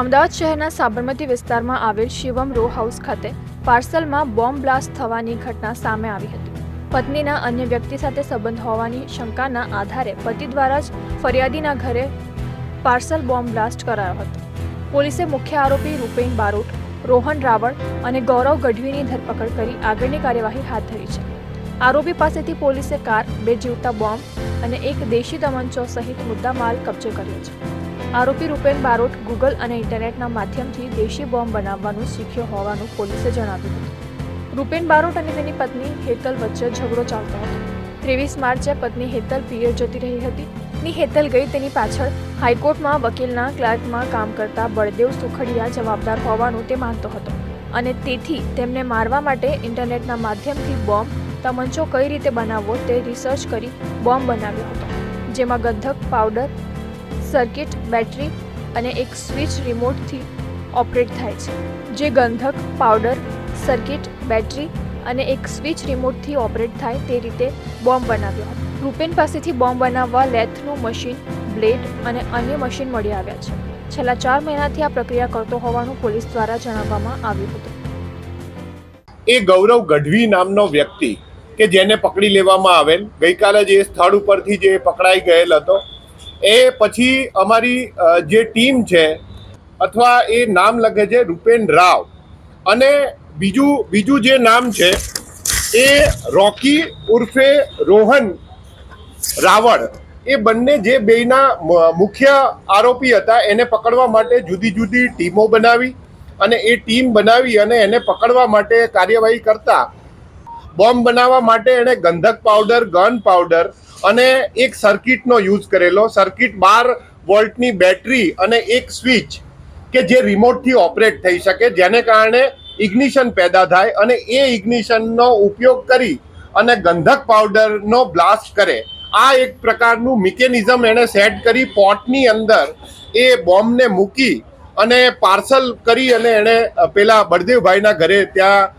અમદાવાદ શહેરના સાબરમતી વિસ્તારમાં આવેલ શિવમ રો હાઉસ ખાતે પાર્સલમાં બોમ્બ બ્લાસ્ટ થવાની ઘટના સામે આવી હતી. પત્નીના અન્ય વ્યક્તિ સાથે સંબંધ હોવાની શંકાના આધારે પતિ દ્વારા જ ફરિયાદીના ઘરે પાર્સલ બોમ્બ બ્લાસ્ટ કરાયો હતો. પોલીસે મુખ્ય આરોપી રૂપેન બારોટ, રોહન રાવળ અને ગૌરવ ગઢવીની ધરપકડ કરી આગળની કાર્યવાહી હાથ ધરી છે. આરોપી પાસેથી પોલીસે કાર, બે જીવતા બોમ્બ અને એક દેશી તમંચો સહિત મુદ્દામાલ કબજે કર્યો છે. આરોપી રૂપેન બારોટ ગૂગલ અને ઇન્ટરનેટના માધ્યમથી દેશી બોમ્બ બનાવવાનું શીખ્યો હોવાનું પોલીસે જણાવ્યું હતું. રૂપેન બારોટ અને તેની પત્ની હેતલ વચ્ચે ઝઘડો ચાલતો હતો. ત્રેવીસ માર્ચે પત્ની હેતલ પિયર જતી રહી હતી. ની હેતલ ગઈ તેની પાછળ હાઈકોર્ટમાં વકીલના ક્લાર્કમાં કામ કરતા બળદેવ સુખડિયા જવાબદાર હોવાનું તે માનતો હતો અને તેથી તેમને મારવા માટે ઇન્ટરનેટના માધ્યમથી બોમ્બ તમંચો કઈ રીતે બનાવવો તે રિસર્ચ કરી બોમ્બ બનાવ્યો હતો, જેમાં ગંધક, પાવડર સર્કિટ, બેટરી અને એક સ્વિચ રિમોટથી ઓપરેટ થાય છે, જે ગંધક, પાવડર, સર્કિટ, બેટરી અને એક સ્વિચ રિમોટથી ઓપરેટ થાય તે રીતે બોમ્બ બનાવ્યો હતો. રૂપેન પાસેથી બોમ્બ બનાવવા લેથનું મશીન, બ્લેડ અને અન્ય મશીન મળી આવ્યા છે. છેલ્લા ચાર મહિનાથી આ પ્રક્રિયા કરતો હોવાનું પોલીસ દ્વારા જણાવવામાં આવ્યું હતું. એ ગૌરવ ગઢવી નામનો વ્યક્તિ કે જેને પકડી લેવામાં આવેલ, ગઈકાલે જે સ્થળ ઉપરથી જે પકડાઈ ગયેલ હતો એ પછી અમારી જે ટીમ છે, અથવા એ નામ લખે છે રૂપેન રાવ. અને બીજું બીજું જે નામ છે એ રોકી ઉર્ફે રોહન રાવળ. એ બંને જે બેયના મુખ્ય આરોપી હતા, એને પકડવા માટે જુદી જુદી ટીમો બનાવી અને એ ટીમ બનાવી અને એને પકડવા માટે કાર્યવાહી કરતા બોમ્બ બનાવવા માટે એણે ગંધક પાવડર ગન પાવડર અને એક સર્કિટનો યુઝ કરેલો. સર્કિટ બાર વોલ્ટની બેટરી અને એક સ્વિચ કે જે રિમોટથી ઓપરેટ થઈ શકે, જેને કારણે ઇગ્નિશન પેદા થાય અને એ ઇગ્નિશનનો ઉપયોગ કરી અને ગંધક પાવડરનો બ્લાસ્ટ કરે. આ એક પ્રકારનું મિકેનિઝમ એણે સેટ કરી. પોટની અંદર એ બોમ્બને મૂકી અને પાર્સલ કરી અને એણે પેલા બળદેવભાઈના ઘરે ત્યાં